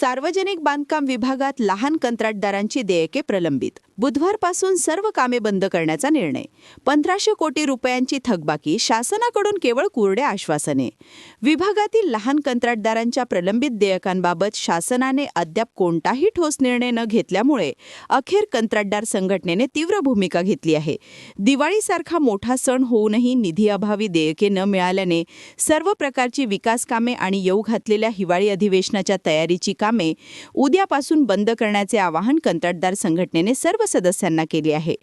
सार्वजनिक बांधकाम विभागात लहान कंत्राटदारांची देयके प्रलंबित. बुधवारपासून सर्व कामे बंद करण्याचा निर्णय. पंधराशे कोटी रुपयांची थकबाकी शासनाकडून केवळ कुरडे आश्वासने. विभागातील लहान कंत्राटदारांच्या प्रलंबित देयकांबाबत शासनाने अद्याप कोणताही ठोस निर्णय न घेतल्यामुळे अखेर कंत्राटदार संघटनेने तीव्र भूमिका घेतली आहे. दिवाळीसारखा मोठा सण होऊनही निधीअभावी देयके न मिळाल्याने सर्व प्रकारची विकास कामे आणि येऊ घातलेल्या हिवाळी अधिवेशनाच्या तयारीची कामे उद्यापासून बंद करण्याचे आवाहन कंत्राटदार संघटनेने सर्व सदस्यांना केले आहे.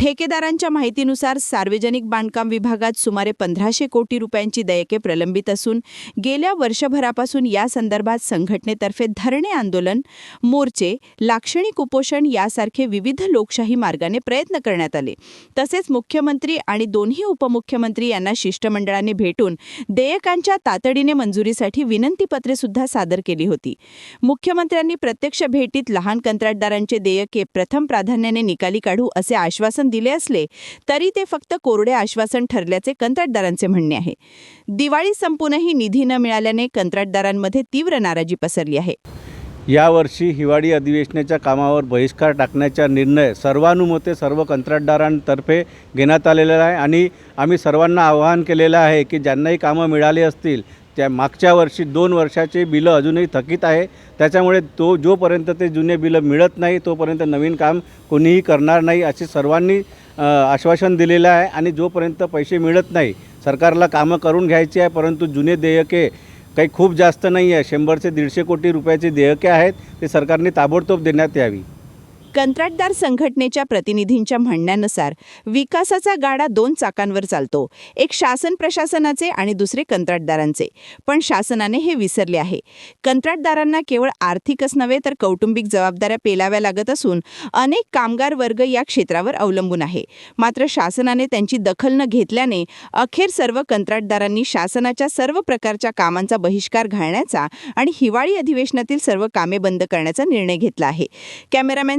ठेकेदारांच्या माहितीनुसार सार्वजनिक बांधकाम विभागात सुमारे पंधराशे कोटी रुपयांची देयके प्रलंबित असून गेल्या वर्षभरापासून या संदर्भात संघटनेतर्फे धरणे आंदोलन मोर्चे लाक्षणिक उपोषण यासारखे विविध लोकशाही मार्गाने प्रयत्न करण्यात आले. तसेच मुख्यमंत्री आणि दोन्ही उपमुख्यमंत्री यांना शिष्टमंडळाने भेटून देयकांच्या तातडीने मंजुरीसाठी विनंतीपत्रे सुद्धा सादर केली होती. मुख्यमंत्र्यांनी प्रत्यक्ष भेटीत लहान कंत्राटदारांचे देयके प्रथम प्राधान्याने निकाली काढू असे आश्वासन दिले असले तरी ते फक्त कोरडे आश्वासन ठरल्याचे कंत्राटदारांचे म्हणणे आहे. दिवाळी संपूनही निधी न मिळाल्याने कंत्राटदारांमध्ये तीव्र नाराजी पसरली आहे. यावर्षी हिवाळी अधिवेशनाच्या कामावर बहिष्कार टाकण्याचा निर्णय सर्वानुमते सर्व कंत्राटदारांतर्फे घेण्यात आलेला आहे आणि आम्ही सर्वांना आवाहन केलेलं आहे की ज्यांनाही कामं मिळाली असतील त्या मागच्या वर्षी दोन वर्षाचे बिलं अजूनही थकीत आहे. त्याच्यामुळे तो जोपर्यंत ते जुने बिलं मिळत नाही तोपर्यंत नवीन काम कोणीही करणार नाही असे सर्वांनी आश्वासन दिलेलं आहे. आणि जोपर्यंत पैसे मिळत नाही सरकारला कामं करून घ्यायची आहे परंतु जुने देयके काही खूप जास्त नाही आहे. शंभर ते दीडशे कोटी रुपयाचे देयके आहेत ते सरकारने ताबडतोब देण्यात यावी. कंत्राटदार संघटनेच्या प्रतिनिधींच्या म्हणण्यानुसार विकासाचा गाडा दोन चाकांवर चालतो. एक शासन प्रशासनाचे आणि दुसरे कंत्राटदारांचे. पण शासनाने हे विसरले आहे. कंत्राटदारांना केवळ आर्थिकच नव्हे तर कौटुंबिक जबाबदाऱ्या पेलाव्या लागत असून अनेक कामगार वर्ग या क्षेत्रावर अवलंबून आहे. मात्र शासनाने त्यांची दखल न घेतल्याने अखेर सर्व कंत्राटदारांनी शासनाच्या सर्व प्रकारच्या कामांचा बहिष्कार घालण्याचा आणि हिवाळी अधिवेशनातील सर्व कामे बंद करण्याचा निर्णय घेतला आहे. कॅमेरामॅन